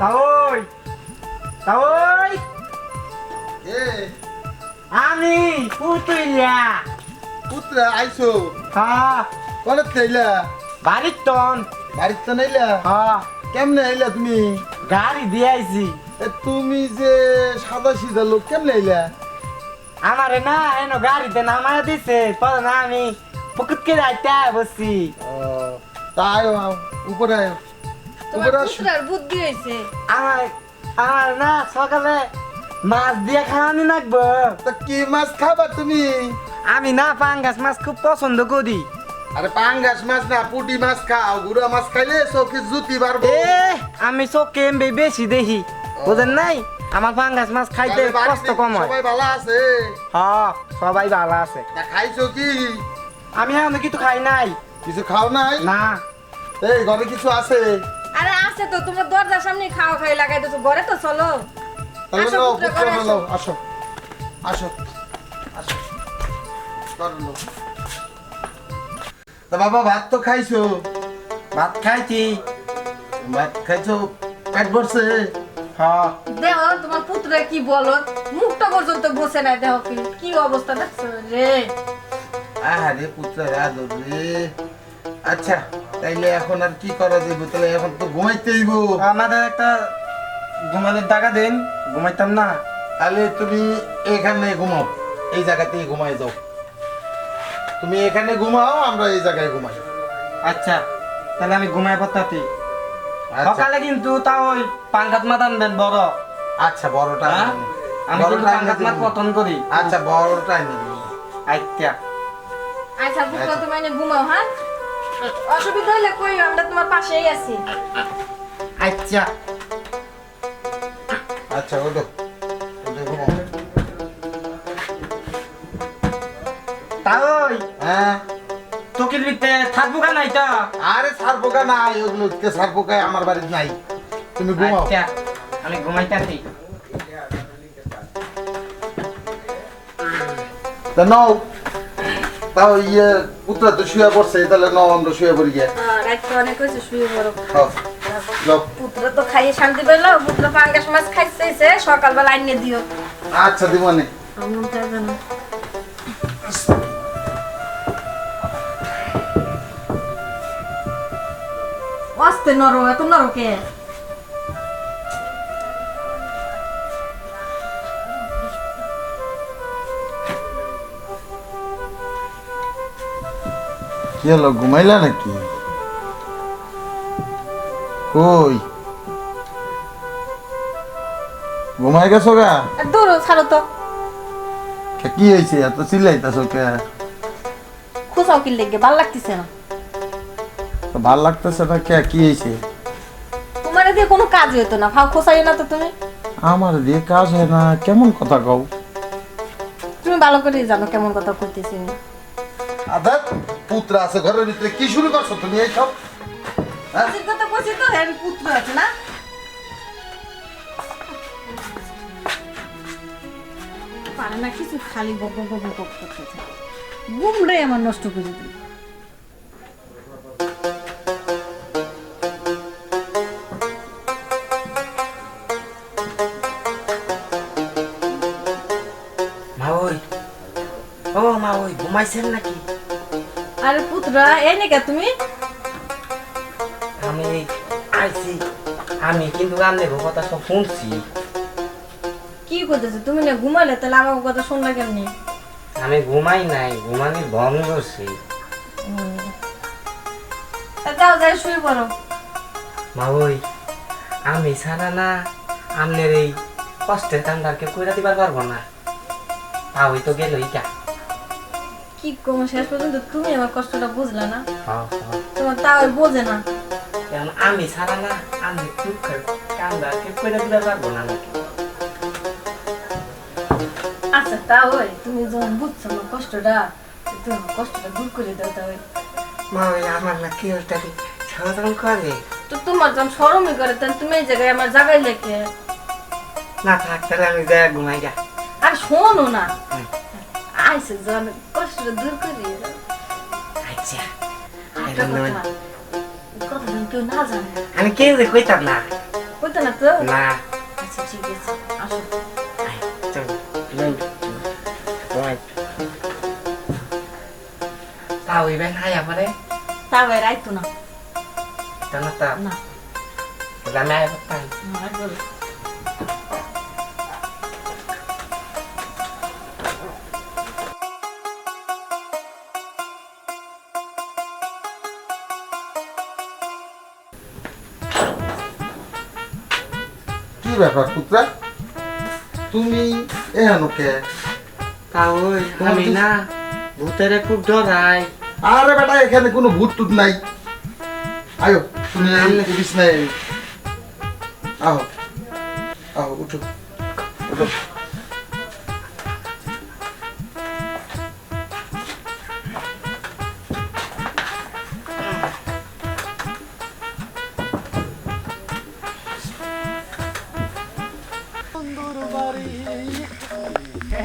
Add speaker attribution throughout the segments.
Speaker 1: তাওই তাওই।
Speaker 2: এ
Speaker 1: আমি পুতুইয়া
Speaker 2: পুত্রা আইছো?
Speaker 1: হ্যাঁ।
Speaker 2: কলে তেইলা
Speaker 1: বাড়ির টন
Speaker 2: বাড়িতে তো নাইলা
Speaker 1: হ্যাঁ।
Speaker 2: কেমনে আইলা তুমি?
Speaker 1: গাড়ি দিয়ে আইছি।
Speaker 2: তুমি যে সাদা সিধা লোক কেমনে আইলা?
Speaker 1: আমারে না এনো গাড়িতে নামায় দিছে পরে না আমি পুকুতকে যাইতে বসছি।
Speaker 2: ও, তা আয়ো আও, উপরে আয়ো।
Speaker 3: তোমার পুত্রার বুদ্ধি হয়েছে।
Speaker 1: আমার আমার না সকালে মাছ দিয়ে খাওয়ানি লাগবো।
Speaker 2: তা কি মাছ খাবা তুমি?
Speaker 1: আমি না পাঙ্গাস মাছ খুব পছন্দ করি।
Speaker 2: আরে পাঙ্গাস মাছ না পুটি মাছ খাও গুড়া মাছ খাইলে চোখে জুতি
Speaker 1: এ আমি চোখে এমবি বেশি দেখি বুঝেন নাই? আমার পাঙ্গাস মাছ খাইতে কষ্ট কম হয়।
Speaker 2: সবাই ভালো আছে?
Speaker 1: হ্যাঁ সবাই ভালো আছে।
Speaker 2: তা খাইছো কি?
Speaker 1: আমি এখন কিছু খাই নাই।
Speaker 2: কিছু খাও নাই?
Speaker 1: না।
Speaker 2: এই ঘরে কিছু আছে?
Speaker 3: আরে আছে তো তোমরা দরজার সামনে খাওয়া খাই লাগাই তো ঘরে তো চলো। আসো, পুত্র,
Speaker 2: আসো। আসো। আসো নাও। তা বাবা ভাত তো খাইছো?
Speaker 1: ভাত খাইছি।
Speaker 2: ভাত খাইছো পেট ভরছে।
Speaker 1: হ্যাঁ।
Speaker 3: দেহ তোমার পুত্র কি বলো? মুখটা পর্যন্ত বসে নাই দেহ কি কি অবস্থা দেখছ রে?
Speaker 2: আরে পুত্র আদর রে। আচ্ছা তাইলে এখন আর কি করা যাইব? তাহলে এখন তো ঘুমাইতে হইব।
Speaker 1: আমাদের একটা ঘুমানোর টাকা দিন। ঘুমাইতাম না।
Speaker 2: তাহলে তুমি এখানে ঘুমাও। এই জায়গাতেই ঘুমাই যাও। তুমি এখানে ঘুমাও আমরা এই জায়গায় ঘুমাই।
Speaker 1: আচ্ছা তাহলে আমি ঘুমাই পড়তাছি।
Speaker 2: আচ্ছা।
Speaker 1: সকালে কিন্তু তাও ওই পাঙ্গাত মাছ আনবেন বড়।
Speaker 2: আচ্ছা বড়টা
Speaker 1: হ্যাঁ? আমি কিন্তু পাঙ্গাত মাছ
Speaker 2: দিন।
Speaker 1: করি।
Speaker 2: আচ্ছা বড়টা এনে
Speaker 1: আচ্ছা।
Speaker 3: আচ্ছা তুমি এনে ঘুমাও হ্যাঁ? অসুবিধা হলে কই আমরা তোমার পাশেই আছি।
Speaker 1: আচ্ছা।
Speaker 2: আচ্ছা ওঠো।
Speaker 1: তাই?
Speaker 2: হ্যাঁ।
Speaker 1: তোকির ভিতরে থাকব কেন এটা
Speaker 2: আরে সার পোকা নাই ওগুলো সার পোকায় আমার বাড়িতে নাই। তুমি ঘুমাও
Speaker 1: আচ্ছা আমি ঘুমাইতাছি।
Speaker 2: তা নাও। তাও ইয়ে পুত্রা তো শুয়ে পড়ছে তাহলে আমরা শুয়ে পড়ি গিয়ে।
Speaker 3: রাত্রে অনেক হয়েছে শুয়ে বড়
Speaker 2: হ্যাঁ।
Speaker 3: পুত্র তো খাইয়ে শান্তি পেল পুত্র পাঙ্গাস মাছ খাইছে সকালবেলা আইনে দিও।
Speaker 2: আচ্ছা
Speaker 3: আমার তো আস্তে নরো এত নরো কে?
Speaker 2: কি হলো ঘুমাইলা নাকি? কই? ঘুমাই গেছো গা?
Speaker 3: দূর ছাড়ো তো।
Speaker 2: কে কি হয়েছে এত চিল্লাইতাছো কে?
Speaker 3: খুঁজাও কি লেগে ভালো লাগতেছে না।
Speaker 2: তো ভালো লাগতেছে না কে কি হয়েছে
Speaker 3: তোমার দিয়ে কোনো কাজ হইতো না ভাও খোসাই না তো তুমি।
Speaker 2: আমার দিয়ে কাজ হয় না কেমন কথা কও?
Speaker 3: তুমি ভালো করে জানো কেমন কথা কইতেছি আমি।
Speaker 2: পুত্র আছে ঘরের ভিতরে কি শুরু করছ তুমি এই সব হ্যাঁ?
Speaker 3: উচিত কথা কইছি তো হ্যাঁ পুত্র আছে না? পারে না কিছু খালি বক বক বক বক করতেছে ঘুমটাই আমার নষ্ট করে দিল।
Speaker 1: মা ওই ও মা ওই ঘুমাইছেন নাকি?
Speaker 3: আরে পুত্রা এই নাকি তুমি?
Speaker 1: আমি আইছি। আমি কিন্তু আপনার কথা সব শুনছি।
Speaker 3: কি করতেছে? তুমি না ঘুমালে? তাহলে আমার কথা শুনলা কেমনি?
Speaker 1: আমি ঘুমাই নাই ঘুমানি ভঙ্গ করছি
Speaker 3: যাও যাই শুয়ে পড়ো।
Speaker 1: মা ওই আমি ছাড়া না আপনার এই কষ্টের কান্দার কেউ কইরা দিবার পারব না। তা ওই তো গেল ইটা
Speaker 3: কি কম শেষ পর্যন্ত তুমি আমার কষ্টটা বুঝলা না।
Speaker 1: হ্যাঁ, হ্যাঁ।
Speaker 3: তোমার তাও বোঝে না।
Speaker 1: এখন আমি ছাড়া না? আমি দুঃখের কান্দার কেউ কইরা দিবার পারব না নাকি?
Speaker 3: আচ্ছা তা ওই তুমি যখন বুঝছ আমার কষ্টটা তুমি কষ্টটা দূর করে দাও তা ওই
Speaker 1: মা আমার না কেউ তাকে সমাধান করে
Speaker 3: তো তোমার যখন সরমই করে তাহলে তুমি এই জায়গায় আমার জায়গায় লেখে
Speaker 1: না থাক তাহলে আমি দেয়া ঘুমাই যা।
Speaker 3: আর শোনো না। আইসে যখন কষ্টটা দূর দাও
Speaker 1: আচ্ছা
Speaker 3: যেন কেউ না জানে
Speaker 1: আমি কেউ যে কইতাম না
Speaker 3: করতে না তো
Speaker 1: না
Speaker 3: আচ্ছা ঠিক আছে আসো
Speaker 1: তাও ইবেন হায়া পরে
Speaker 3: তাও এর আইতো না
Speaker 1: জানো তা
Speaker 3: না
Speaker 1: আমি আয়া করতাম
Speaker 3: না একবার
Speaker 2: ব্যাপার পুত্রা? তুমি এহেন কে?
Speaker 1: ওই আমি না। ভূতের খুব ডরাই।
Speaker 2: আরে বেটা এখানে কোনো ভূত টুত নাই। আয়ো তুমি বিছনায় আহো। আহো উঠো। উঠো।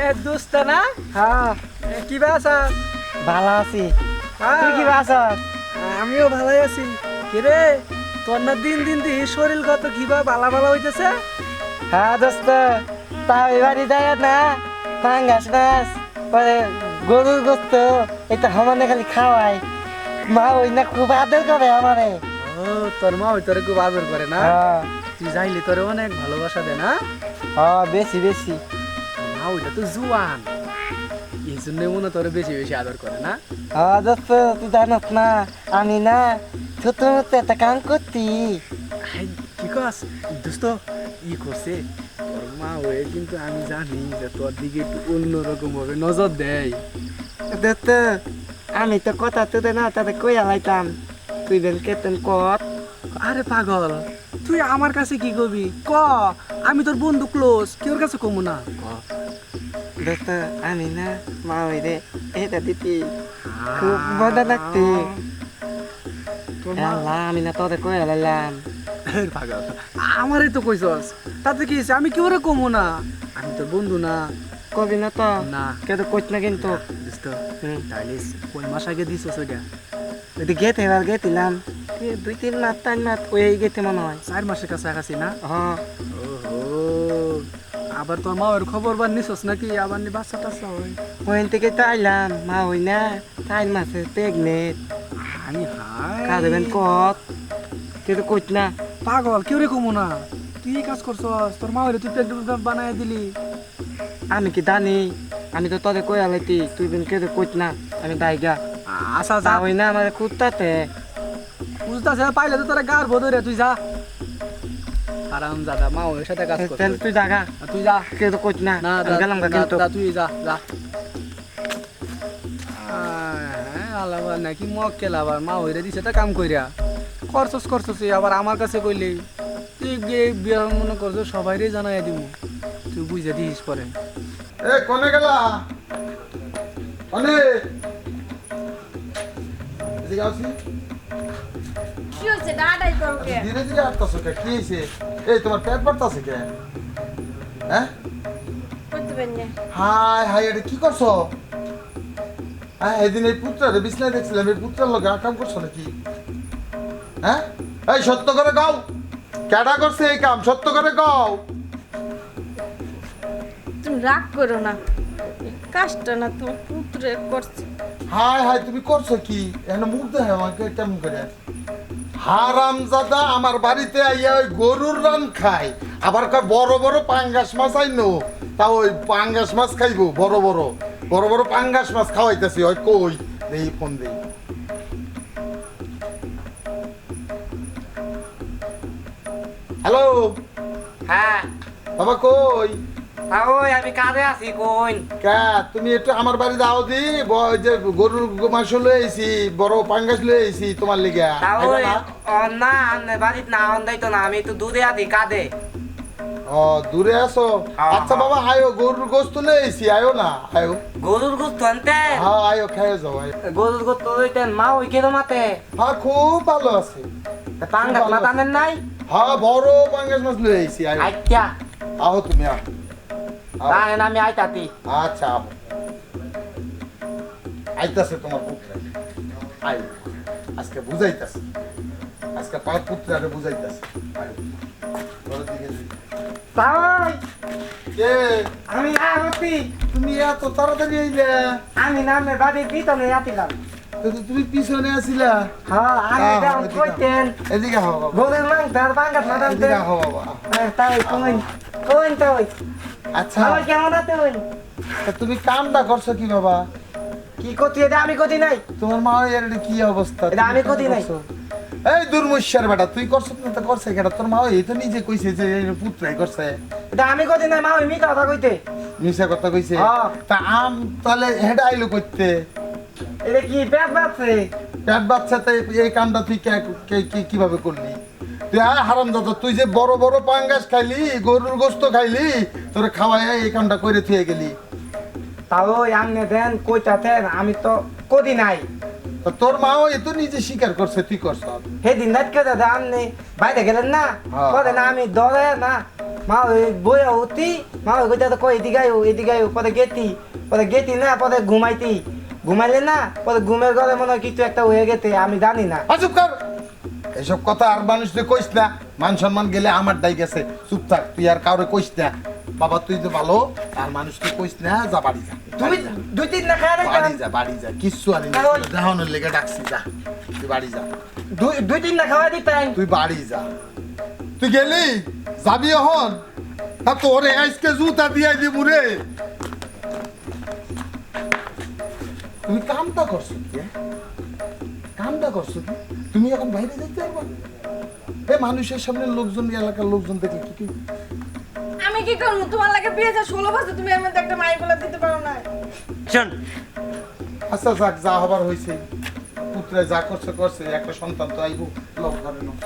Speaker 4: হে দোস্ত না হ্যাঁ
Speaker 1: ভালো আছি।
Speaker 4: হ্যাঁ।
Speaker 1: তুই কি বাসা
Speaker 4: আমিও ভালোই আছি। কিরে তোর না দিন দিন দি শরীর কত কিবা বালা বালা হইতেছে?
Speaker 1: হ্যাঁ দোস্ত এবারই দেয় না পাঙ্গাস মাছ পরে গরুর গোস্ত এটা সমানে খালি খাওয়াই। মা ওই না খুব আদর করে আমারে।
Speaker 4: ও তোর মা ওই তোরে খুব আদর করে না?
Speaker 1: হ্যাঁ।
Speaker 4: তুই যাইলে তোরে অনেক ভালোবাসা দে না?
Speaker 1: হ্যাঁ বেশি বেশি।
Speaker 4: মা ওইটা তো জুয়ান। এই জন্য মনে তোরে বেশি বেশি আদর করে না?
Speaker 1: হ্যাঁ দোস্ত তুই জানত না আমি না ছোট মতো একটা কাম করতি।
Speaker 4: কি কস? দোস্ত ই করছে। তোর মা হয়ে কিন্তু আমি জানি যে তোর দিকে একটু অন্যরকম ভাবে নজর দেয়।
Speaker 1: দোস্ত আমি তো কথা তোদের না তাদের কইয়া লাইতাম। তুই বেন কেতেন কত
Speaker 4: আরে পাগল। তুই আমার কাছে কি করবি ক আমি তোর বন্ধু ক্লোজ কেউর কাছে কমু না।
Speaker 1: দোস্ত আমি না মা রে এটা দিতি খুব মজা লাগতে আল্লাহ আমি না তোদের কইয়া লাইলাম
Speaker 4: পাগল আমারই তো কইছস তাতে কি আমি কেউরে কমু না আমি তোর বন্ধু না
Speaker 1: কবি না তো
Speaker 4: না
Speaker 1: কে তো কইত না কিন্তু
Speaker 4: দোস্ত তাইলে কই মাস আগে দিছস ওইটা
Speaker 1: ওইটা গেতে এবার গেছিলাম দুই তিন মাস তিন মাস ওই গেতে মনে হয়
Speaker 4: চার মাসের কাছাকাছি না
Speaker 1: হ্যাঁ
Speaker 4: ওহো আবার তোর মায়ের খবর বার নিছস নাকি? আবার নি বাচ্চা টাচ্চা হয়?
Speaker 1: ওইন থেকে তো আইলাম। মা ওই না তিন মাসে প্রেগনেন্ট
Speaker 4: আমি হাই
Speaker 1: কাঁদবেন কত কে তো কইত না।
Speaker 4: পাগল কেউ রে কমু না। তুই কাজ করছস? তোর মা তুই প্রেগনেন্ট বানায় দিলি।
Speaker 1: আমি কি জানি? আমি তো তোদের কইয়া লাইতি তুই বিন কে কইত না। আমি দাইগা
Speaker 4: আশা
Speaker 1: তা
Speaker 4: যা
Speaker 1: ওই না আমার কুত্তাতে
Speaker 4: বুঝতাছে পাইলে তো তোরা গার বোধ তুই যা। আরাম দাদা মা ওর সাথে কাজ কর
Speaker 1: তাহলে তুই জাগা
Speaker 4: তুই যা।
Speaker 1: কে তো কইত না
Speaker 4: না
Speaker 1: গেলাম গা কিন্তু।
Speaker 4: তুই যা যা। আলাবার নাকি মক কেলা আবার মা হইরে দিছে তা কাম কইরা। করছস করছস আবার আমার কাছে কইলে। তুই গে বিয়া মনে সবাইরে জানাই দিমু। তুই বুঝে দিস পরে।
Speaker 2: এ কোনে গেলা? কোনে? এদিকে আসি।
Speaker 3: কি
Speaker 2: ধীরে ধীরে কে? কি হয়েছে? এই তোমার পেট বাড়তাছে কে? হ্যাঁ?
Speaker 3: করতে পারি না।
Speaker 2: হাই হাই এটা কি করছ? হ্যাঁ এদিন এই পুত্রারে বিছনায় দেখছিলাম এই পুত্রার করছ নাকি? হ্যাঁ? এই সত্য করে গাও কেডা করছে এই কাম? সত্য করে গাও
Speaker 3: তুমি রাগ করো না। কাজটা না তোমার পুত্রে করছে।
Speaker 2: হাই হাই তুমি করছ কি? এখানে মুখ দেখে আমাকে কেমন করে? হারাম জাদা আমার বাড়িতে আইয়া ওই গরুর রান খায়। আবার কয় বড় বড় পাঙ্গাস মাছ আইনো। তা ওই পাঙ্গাস মাছ খাইবো বড় বড়। বড় বড় পাঙ্গাস মাছ খাওয়াইতেছি ওই কই? দেই ফোন দেই। হ্যালো?
Speaker 1: হ্যাঁ।
Speaker 2: বাবা কই?
Speaker 1: ওই আমি কাজে আছি কইন।
Speaker 2: কা তুমি একটু আমার বাড়ি দাও দি যে গরুর মাংস লয়ে আইছি বড় পাঙ্গাস লয়ে আইছি তোমার লিগা।
Speaker 1: তা
Speaker 2: না?
Speaker 1: বাড়িত না দাইতো না আমি একটু দুধে আদি কাঁদে
Speaker 2: ও দূরে আছো?
Speaker 1: হ্যাঁ,
Speaker 2: আচ্ছা। বাবা আয়ো গরুর গোস্ত লয়ে আইছি আয়ো না আয়ো।
Speaker 1: গরুর গুস্ত আনতে?
Speaker 2: হ্যাঁ আয়ো খেয়ে যাও আয়ো।
Speaker 1: গরুর গুস্ত হইতেন মা ওই কেন মাতে
Speaker 2: হ্যাঁ খুব ভালো আছে।
Speaker 1: পাঙ্গাস আনেন নাই?
Speaker 2: হ্যাঁ বড় পাঙ্গাস মাছ লয়ে আইছি আয়ো। আহো তুমি আহ।
Speaker 1: আমি আইতাতি
Speaker 2: আচ্ছা আইতাছে তোমার পুত্র। আয়ো আজকে বুঝাইতাছে। আজকে পাঁচ পুত্রারে বুঝাইতাছে।
Speaker 1: তাই
Speaker 2: কে?
Speaker 1: আমি আহতি
Speaker 2: তুমি এত তাড়াতাড়ি আইলে?
Speaker 1: আমি নামে বাড়ি পিতনে আতিলাম
Speaker 2: তুমি পিছনে আছিলা
Speaker 1: হ্যাঁ আমি
Speaker 2: এদিকে।
Speaker 1: কইতেন
Speaker 2: এদিকে হও বাবা। এদিকে হও বাবা।
Speaker 1: তাই কইন তাই
Speaker 2: আচ্ছা।
Speaker 1: আমার কেমন
Speaker 2: তুমি কামটা করছ কি বাবা?
Speaker 1: কি এটা আমি করি নাই।
Speaker 2: তোমার মা এর কি অবস্থা?
Speaker 1: এটা আমি নাই।
Speaker 2: এই দুর্মুষ্যার বেটা তুই না তো করছে কেটা তোর মা এই তো নিজে কইছে যে পুত্রাই করছে।
Speaker 1: এটা আমি নাই মা কথা কইতে
Speaker 2: মিশা কথা কইছে। তা আম তাহলে হেডা আইলো করতে?
Speaker 1: এটা কি পেট
Speaker 2: এই কামটা তুই কে- কে- কি- কীভাবে করলি? হারাম দাদা তুই যে বড় বড় পাঙ্গাস খাইলি গরুর গোস্ত খাইলি তোরে খাওয়াই এই কামটা করে থুয়ে গেলি।
Speaker 1: তাও আমনে দেন কইতাতেন আমি তো করি নাই।
Speaker 2: তা তোর মাও এ তো নিজে স্বীকার করছে তুই করছ।
Speaker 1: সেদিন রাত কে দাদা আমনে বাইরে গেলেন না?
Speaker 2: হ্যাঁ।
Speaker 1: পরে না আমি ডরে না মা ওই বইয়া উঠি মা ওই কইতা তো কই এদিকে আইও এদিকে আইও পরে গেতি পরে গেতি না পরে ঘুমাইতি। ঘুমাইলে না পরে ঘুমের ঘরে মনে হয় কিছু একটা হয়ে গেছে আমি জানি না।
Speaker 2: চুপ কর। এসব কথা আর মানুষকে কইস না মান সম্মান গেলে আমার দায় গেছে। চুপ থাক তুই আর কাউরে কইস না। বাবা তুই তো ভালো আর মানুষকে কইস না যা বাড়ি যা।
Speaker 1: তুমি দুই তিন না খায়
Speaker 2: বাড়ি যা বাড়ি যা কিচ্ছু আনি না দেখানোর লেগে ডাকছি যা তুই বাড়ি যা।
Speaker 1: দুই দুই তিন না খাওয়া দিতেন।
Speaker 2: তুই বাড়ি যা। তুই গেলি? যাবি এখন? তা তোরে আজকে জুতা দিয়ে দিব রে। তুমি কামটা করছ কি হ্যাঁ? করছ তুমি এখন বাইরে যেতে পারবা? এ মানুষের সামনে লোকজন এলাকার লোকজন দেখলে কি কি?
Speaker 3: আমি কি করব? তোমার লাগে বিয়ে যা ষোলো বছর তুমি এর মধ্যে একটা মাই বলে দিতে পারো না।
Speaker 1: শোন।
Speaker 2: আচ্ছা যাক যা হবার হইছে। পুত্রে যা করছে করছে একটা সন্তান তো আইবো লোক করে নাও।